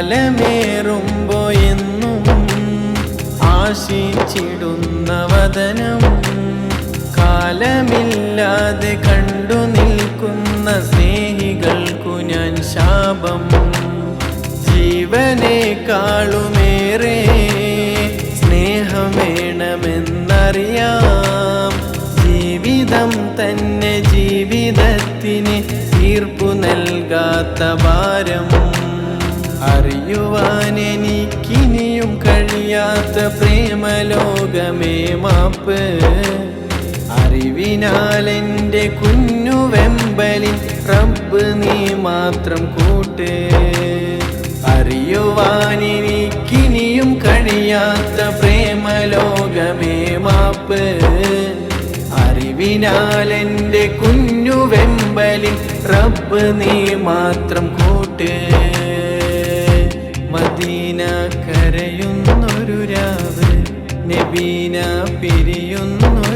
കാലമേറുമ്പോ എന്നും ആശിച്ചിടുന്ന വതനം കാലമില്ലാതെ കണ്ടു നിൽക്കുന്ന സ്നേഹികൾക്കു ഞാൻ ശാപം. ജീവനേക്കാളുമേറെ സ്നേഹം വേണമെന്നറിയാം ജീവിതം തന്നെ ജീവിതത്തിന് തീർപ്പു നൽകാത്ത ഭാരം. അറിയുവാൻ എനിക്കിനിയും കഴിയാത്ത പ്രേമലോകമേ മാപ്പ്. അറിവിനാൽ എന്റെ കുഞ്ഞു വെമ്പലിൻ റബ്ബ് നീ മാത്രം കൂട്ട്. അറിയുവാൻ എനിക്കിനിയും കഴിയാത്ത പ്രേമലോകമേ മാപ്പ്. അറിവിനാൽ എന്റെ കുഞ്ഞു വെമ്പലിൻ റബ്ബ് നീ മാത്രം കൂട്ട്. കരയുന്നൊരു രാവ് നബീന പിരിയുന്നൊരു